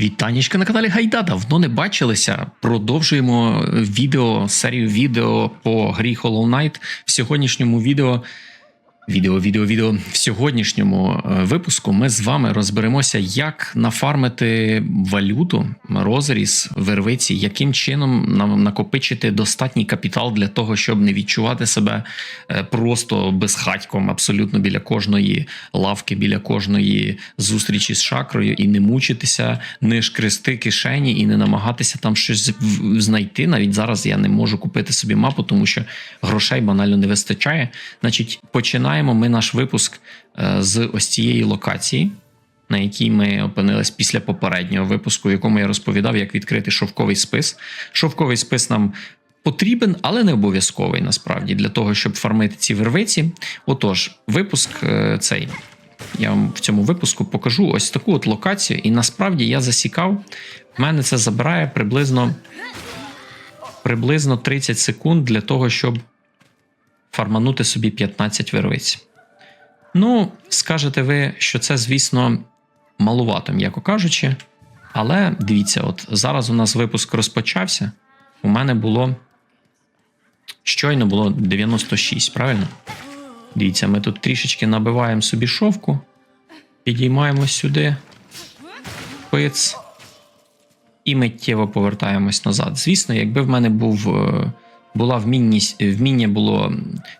Вітанічка на каналі Гайда. Давно не бачилися. Продовжуємо відео, серію відео по грі Hollow Knight. В сьогоднішньому відео. Відео, відео, відео. В сьогоднішньому е, випуску ми з вами розберемося, як нафармити валюту, розріз, вервиці, яким чином нам накопичити достатній капітал для того, щоб не відчувати себе е, просто безхатьком, абсолютно біля кожної лавки, біля кожної зустрічі з шакрою, і не мучитися, не шкрести кишені і не намагатися там щось знайти. Навіть зараз я не можу купити собі мапу, тому що грошей банально не вистачає. Значить, починаємо ми наш випуск е, з ось цієї локації. На якій ми опинились після попереднього випуску, в якому я розповідав, як відкрити шовковий спис. Шовковий спис нам потрібен, але не обов'язковий насправді для того, щоб фармити ці вервиці. Отож, випуск е, цей. Я вам в цьому випуску покажу ось таку от локацію, і насправді я засікав. В мене це забирає приблизно, приблизно 30 секунд для того, щоб фарманути собі 15 вервиць. Ну, скажете ви, що це, звісно, малувато, м'яко кажучи. Але дивіться, от зараз у нас випуск розпочався. У мене було щойно було 96, правильно? Дивіться, ми тут трішечки набиваємо собі шовку, підіймаємо сюди, пиц, і миттєво повертаємось назад. Звісно, якби в мене був, е, була вмінність, вміння було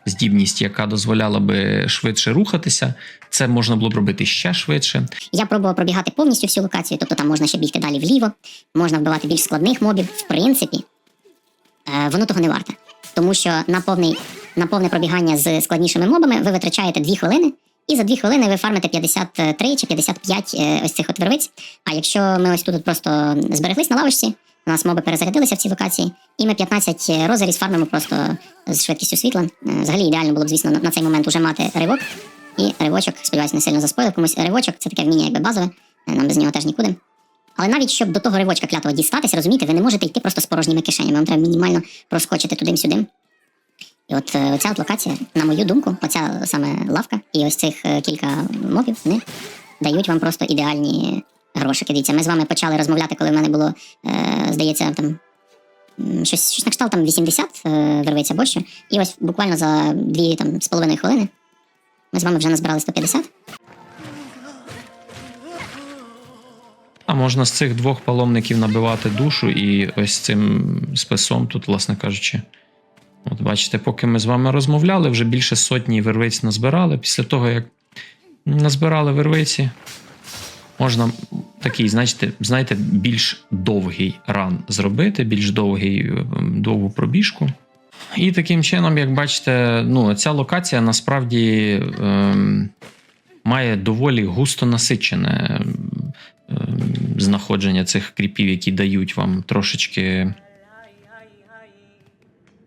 здібність, яка дозволяла би швидше рухатися, це можна було б робити ще швидше. Я пробував пробігати повністю всю локацію, тобто там можна ще бігти далі вліво, можна вбивати більш складних мобів. В принципі, е, воно того не варте. Тому що на, повний, на повне пробігання з складнішими мобами ви витрачаєте 2 хвилини, і за 2 хвилини ви фармите 53 чи 55 е, ось цих от вервиць. А якщо ми ось тут просто збереглись на лавочці, у нас моби перезарядилися в цій локації, і ми 15 розеріз фармимо просто з швидкістю світла. Е, Взагалі ідеально було б, звісно, на, цей момент уже мати ривок. І ривочок, сподіваюся, не сильно заспойлив комусь. Ривочок це таке вміння якби базове, е, нам без нього теж нікуди. Але навіть щоб до того ривочка клятого дістатися, розумієте, ви не можете йти просто з порожніми кишенями. Вам треба мінімально проскочити туди-сюди. І от е, оця от локація, на мою думку, оця саме лавка і ось цих е, кілька мобів, вони дають вам просто ідеальні грошики. Дивіться, ми з вами почали розмовляти, коли в мене було, е, здається, там щось, щось на кшталт там 80 е, вервиться або що. І ось буквально за дві там з половиною хвилини ми з вами вже назбирали 150. А можна з цих двох паломників набивати душу і ось цим списом тут, власне кажучи. От бачите, поки ми з вами розмовляли, вже більше сотні вервиць назбирали. Після того, як назбирали вервиці, можна такий, знаєте, знаєте, більш довгий ран зробити, більш довгий, е, довгу пробіжку. І таким чином, як бачите, ну, ця локація насправді ем, має доволі густо насичене ем, знаходження цих кріпів, які дають вам трошечки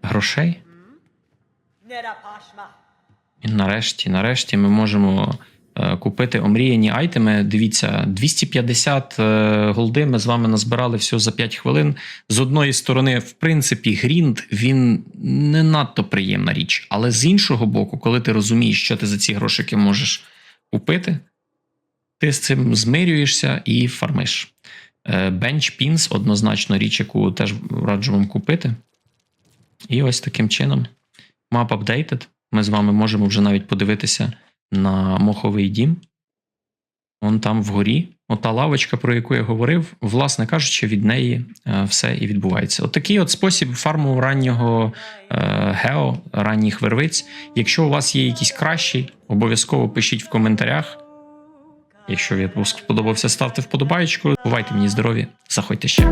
грошей. І нарешті, нарешті ми можемо купити омріяні айтеми. Дивіться, 250 е, голди ми з вами назбирали всього за 5 хвилин. З одної сторони, в принципі, грінд він не надто приємна річ. Але з іншого боку, коли ти розумієш, що ти за ці грошики можеш купити, ти з цим змирюєшся і фармиш. Бенч Пінс однозначно річ, яку теж раджу вам купити. І ось таким чином, map updated. Ми з вами можемо вже навіть подивитися на моховий дім. Вон там вгорі. Ота лавочка, про яку я говорив, власне кажучи, від неї е, все і відбувається. От такий от спосіб фарму раннього е, гео, ранніх вервиць. Якщо у вас є якийсь кращий, обов'язково пишіть в коментарях. Якщо випуск сподобався, ставте вподобайку. Бувайте мені здорові, заходьте ще.